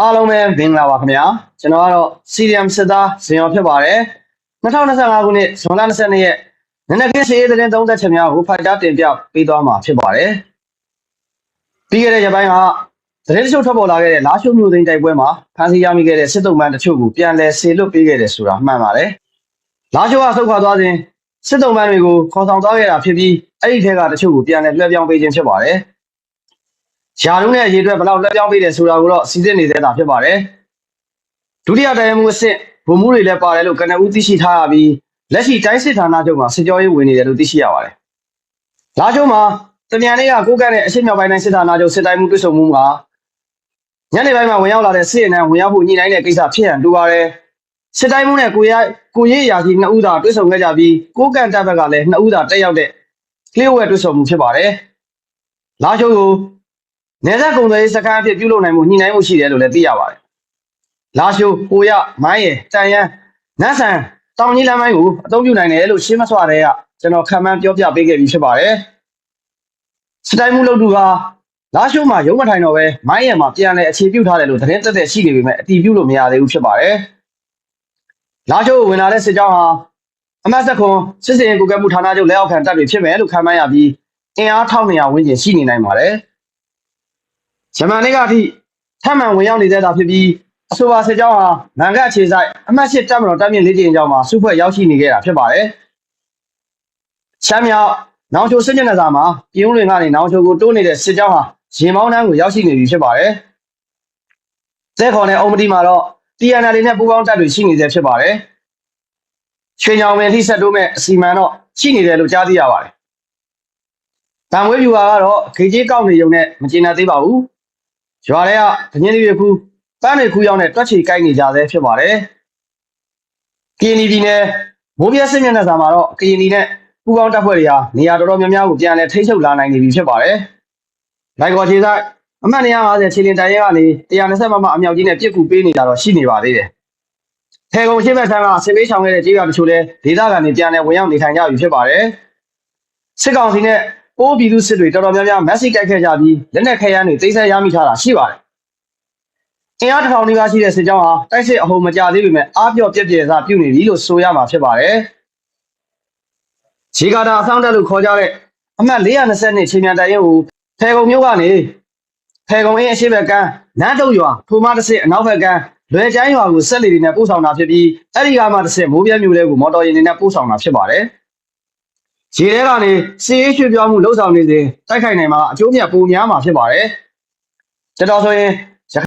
အားလုံးပဲမင်္ဂလာပါခင်ဗျာကျွန်တော်ကတော့ CDM စစ်သားဇင်ရောဖြစ်ပါတယ်2025ခုနှစ်ဇွန်လ22ရက်နနက်ခင်းစီးရဲတဲ့သုံးသက်ချက်များကိုဖိုက်တာတင်ပြပေးသွားမှာဖြစ်ပါတယ်ပြီးခဲ့တဲ့ရက်ပိုင်းကသတင်းတချို့ထွက်ပေါ်လာခဲ့တဲ့လာရှိုးမျိုးသိန်းတိုက်ပွဲမှာဖမ်းဆီးရမိခဲ့တဲ့စစ်တုံးပန်းတချို့ကိုပြန်လည်ဆေလွတ်ပေးခဲ့တယ်ဆိုတာမှန်ပါတယ်လာရှိုးကဆုတ်ခွာသွားစဉ်စစ်တုံးပန်းတွေကိုခေါ်ဆောင်သွားခဲ့တာဖြစ်ပြီးအဲ့ဒီထက်ကတချို့ကိုပြန်လည်လွှဲပြောင်းပေးခြင်းဖြစ်ပါတယ် ယာရုနဲ့အရေးအတွက်ဘယ်လောက်လွှဲပြောင်းပေးတယ်ဆိုတာကိုတော့စီစစ်နေသေးတာဖြစ်ပါတယ်။ဒုတိယတိုင်းမှုအဆင့်ဗိုလ်မှူးတွေလည်းပါတယ်လို့ကနဦးသိရှိထားရပြီးလက်ရှိတိုင်းစစ်ဌာနချုပ်မှာစစ်ကြောရေးဝင်နေတယ်လို့သိရှိရပါတယ်။လာချုံမှာတမြန်လေးကကိုကန့်နဲ့အရှိမြောက်ပိုင်းတိုင်းစစ်ဌာနချုပ်စစ်တိုင်းမှုတွေ့ဆုံမှုမှာညနေပိုင်းမှာဝင်ရောက်လာတဲ့စစ်ရင်နဲ့ဝင်ရောက်ဖို့ညှိနှိုင်းတဲ့ကိစ္စဖြစ်ရန်တူပါတယ်။စစ်တိုင်းမှုနဲ့ကိုရကိုရေးရာကြီးနှစ်ဦးသာတွေ့ဆုံခဲ့ကြပြီးကိုကန့်တပ်ဘက်ကလည်းနှစ်ဦးသာတက်ရောက်တဲ့ကလစ်ဝဲတွေ့ဆုံမှုဖြစ်ပါတယ်။လာချုံကို နေဆက်ကုံသွေးစကားအဖြစ်ပြုလုပ်နိုင်မှုညှိနှိုင်းမှုရှိတယ်လို့လည်းသိရပါတယ်။လာရှိုးကိုရမိုင်းရယ်တန်ရန်နတ်ဆန်တောင်ကြီးလမ်းမိုင်းကိုအသုံးပြုနိုင်တယ်လို့ရှင်းမစွာတဲ့ကကျွန်တော်ခံမှန်းပြောပြပေးခဲ့ပြီးဖြစ်ပါတယ်။စတိုင်မှုလုပ်သူကလာရှိုးမှာရုံးမထိုင်တော့ပဲမိုင်းရယ်မှာပြန်လဲအခြေပြုထားတယ်လို့သတင်းတက်တဲ့ရှိနေပေမဲ့အတီးပြုလို့မရသေးဘူးဖြစ်ပါတယ်။လာရှိုးကိုဝင်လာတဲ့စစ်ကြောင်းဟာအမတ်ဆက်ခွန်စစ်စင်ကိုကဲမှုဌာနချုပ်လက်အောက်ခံတပ်တွေဖြစ်မယ်လို့ခံမှန်းရပြီးအင်အား1200ဝန်းကျင်ရှိနေနိုင်ပါတယ်။ ဂျမန်နေ့ကအထိထပ်မံဝင်ရောက်နေတဲ့တာဖြစ်ပြီးအဆိုပါစစ်ကြောင်းဟာမန်ကတ်အခြေဆိုင်အမှတ်၈တပ်မတော်တပ်မြင့်လေးကျင်းကြောင်းမှာစုဖွဲ့ရောက်ရှိနေခဲ့တာဖြစ်ပါတယ်။ရှမ်းမြောက်နောင်ချိုစစ်မျက်နှာစာမှာပြင်းဝင်ကနေနောင်ချိုကိုတိုးနေတဲ့စစ်ကြောင်းဟာရင်မောင်းတန်းကိုရောက်ရှိနေပြီဖြစ်ပါတယ်။ဇက်ခေါ်နဲ့အုံမတီမှာတော့ TNL တွေနဲ့ပူးပေါင်းတပ်တွေရှိနေသေးဖြစ်ပါတယ်။ရွှေညောင်ပင်ထိဆက်တိုးမဲ့အစီမံတော့ရှိနေတယ်လို့ကြားသိရပါတယ်။တံမွေးပြူဟာကတော့ခေကြီးကောက်နေုံနဲ့မကျေနပ်သေးပါဘူး။ ရွာထဲကဒညင်းလေးခုပန်းတွေခူးရောက်နဲ့တွက်ချီကိုက်နေကြဆဲဖြစ်ပါတယ်။ကရင်ပြည်နယ်မိုးပြဲစစ်မျက်နှာစာမှာတော့ကရင်ပြည်နဲ့ပူပေါင်းတပ်ဖွဲ့တွေဟာနေရာတော်တော်များများကိုပြန်လည်ထိန်းချုပ်လာနိုင်နေပြီဖြစ်ပါတယ်။လိုက်ကော်ခြေဆိုင်အမှတ်250ခြေလင်တိုင်ရဲကနေ120မမအမြောက်ကြီးနဲ့ပြစ်ကူပေးနေတာတော့ရှိနေပါသေးတယ်။ထေကုံရှိမဲ့ဆန်းကစစ်ပေးဆောင်ခဲ့တဲ့ကြေးရွာတချို့လဲဒေသခံတွေပြန်လည်ဝင်ရောက်နေထိုင်ကြပြီဖြစ်ပါတယ်။စစ်ကောင်စီနဲ့ ပိုးပြည်သူစစ်တွေတော်တော်များများမက်ဆီကြိုက်ခဲ့ကြပြီးလက်နက်ခဲယမ်းတွေသိမ်းဆည်းရမိထားတာရှိပါတယ်။အင်အားတစ်ထောင်နီးပါးရှိတဲ့စစ်ကြောင်းဟာတိုက်စစ်အဟုန်မကြသေးပေမဲ့အားပြော့ပြက်ပြဲစားပြုနေပြီလို့ဆိုရမှာဖြစ်ပါတယ်။ခြေကာတာအဆောင်တက်လို့ခေါ်ကြတဲ့အမှတ်420ချိန်မြန်တိုင်ရင်ကိုဖေကုံမျိုးကနေဖေကုံအင်းအရှိဘက်ကန်းနန်းတုတ်ရွာထိုမတစ်စစ်အနောက်ဘက်ကန်းလွယ်ချိုင်းရွာကိုဆက်လီတွေနဲ့ပို့ဆောင်တာဖြစ်ပြီးအဲ့ဒီကမှတစ်စစ်မိုးပြဲမျိုးလေးကိုမော်တော်ယာဉ်တွေနဲ့ပို့ဆောင်တာဖြစ်ပါတယ်။ ရေထဲကနေစီးရေးရွှေ့ပြောင်းမှုလှုပ်ဆောင်နေစဉ်တိုက်ခိုက်နိုင်မှာအကျိုးမြတ်ပိုများမှာဖြစ်ပါတယ်။တတော်ဆိုရင်